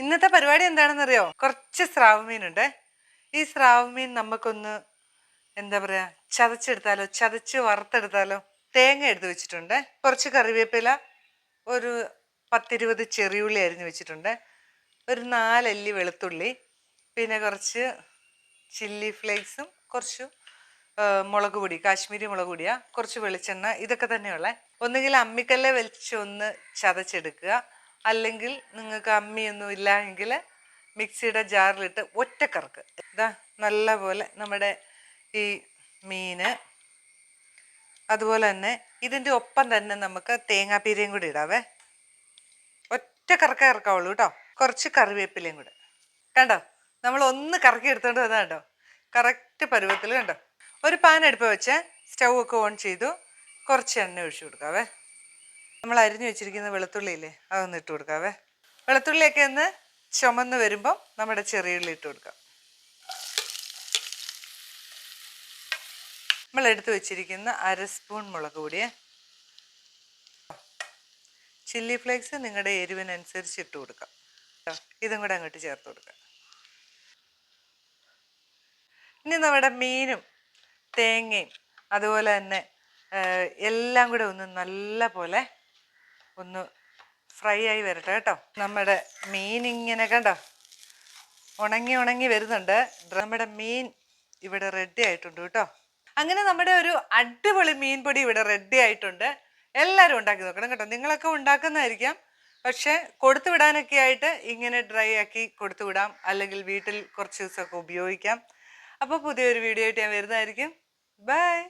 ഇന്നത്തെ പരിപാടി എന്താണെന്നറിയോ? കുറച്ച് സ്രാവ് മീനുണ്ട്. ഈ സ്രാവ് മീൻ നമുക്കൊന്ന് എന്താ പറയാ ചതച്ചെടുത്താലോ ചതച്ച് വറുത്തെടുത്താലോ തേങ്ങ എടുത്ത് വെച്ചിട്ടുണ്ട്. കുറച്ച് കറിവേപ്പില ഒരു പത്തിരുപത് ചെറിയുള്ളി അരിഞ്ഞ് വെച്ചിട്ടുണ്ട്. ഒരു നാലല്ലി വെളുത്തുള്ളി പിന്നെ കുറച്ച് ചില്ലി ഫ്ലേക്സും കുറച്ച് മുളക് പൊടി കാശ്മീരി മുളക് പൊടിയാ കുറച്ച് വെളിച്ചെണ്ണ ഇതൊക്കെ തന്നെയുള്ള. ഒന്നുകിൽ അമ്മിക്കല്ലെ വലിച്ച് ഒന്ന് ചതച്ചെടുക്കുക. അല്ലെങ്കിൽ നിങ്ങൾക്ക് അമ്മിയൊന്നും ഇല്ല എങ്കിൽ മിക്സിയുടെ ജാറിലിട്ട് ഒറ്റക്കറക്ക് ഇതാ നല്ല പോലെ നമ്മുടെ ഈ മീന് അതുപോലെ തന്നെ ഇതിന്റെ ഒപ്പം തന്നെ നമുക്ക് തേങ്ങാപ്പീരയും കൂടി ഇടാവേ. ഒറ്റ കറക്ക ഇറക്കാവുള്ളൂ കേട്ടോ. കുറച്ച് കറിവേപ്പിലയും കൂടെ. കണ്ടോ? നമ്മൾ ഒന്ന് കറക്കി എടുത്തോണ്ട് വന്നാ കണ്ടോ? കറക്റ്റ് പരുവത്തിൽ കണ്ടോ? ഒരു പാൻ എടുപ്പ് വെച്ച് സ്റ്റൗ ഒക്കെ ഓൺ ചെയ്തു. കുറച്ച് എണ്ണ ഒഴിച്ചു കൊടുക്കാവേ. നമ്മൾ അരിഞ്ഞു വെച്ചിരിക്കുന്ന വെളുത്തുള്ളി ഇല്ലേ അതൊന്ന് ഇട്ട് കൊടുക്കാവേ. വെളുത്തുള്ളിയൊക്കെ ഒന്ന് ചുമന്ന് വരുമ്പം നമ്മുടെ ചെറിയുള്ളി ഇട്ട് കൊടുക്കാം. നമ്മൾ എടുത്തു വെച്ചിരിക്കുന്ന അര സ്പൂൺ മുളക് പൊടിയേ. ചില്ലി ഫ്ലേക്സ് നിങ്ങളുടെ എരിവിനനുസരിച്ച് ഇട്ട് കൊടുക്കാം. ഇതും കൂടെ അങ്ങോട്ട് ചേർത്ത് കൊടുക്കാം. ഇനി നമ്മുടെ മീനും തേങ്ങയും അതുപോലെ തന്നെ എല്ലാം കൂടെ ഒന്ന് നല്ല പോലെ ഒന്ന് ഫ്രൈ ആയി വരട്ടെ കേട്ടോ. നമ്മുടെ മീൻ ഇങ്ങനെ കണ്ടോ? ഉണങ്ങി ഉണങ്ങി വരുന്നുണ്ട്. നമ്മുടെ മീൻ ഇവിടെ റെഡി ആയിട്ടുണ്ട് കേട്ടോ. അങ്ങനെ നമ്മുടെ ഒരു അടിപൊളി മീൻ പൊടി ഇവിടെ റെഡി ആയിട്ടുണ്ട്. എല്ലാവരും ഉണ്ടാക്കി നോക്കണം കേട്ടോ. നിങ്ങളൊക്കെ ഉണ്ടാക്കുന്നതായിരിക്കാം. പക്ഷെ കൊടുത്തു വിടാനൊക്കെ ആയിട്ട് ഇങ്ങനെ ഡ്രൈ ആക്കി കൊടുത്തു വിടാം. അല്ലെങ്കിൽ വീട്ടിൽ കുറച്ച് ദിവസമൊക്കെ ഉപയോഗിക്കാം. അപ്പോൾ പുതിയൊരു വീഡിയോ ആയിട്ട് ഞാൻ വരുന്നതായിരിക്കും. ബൈ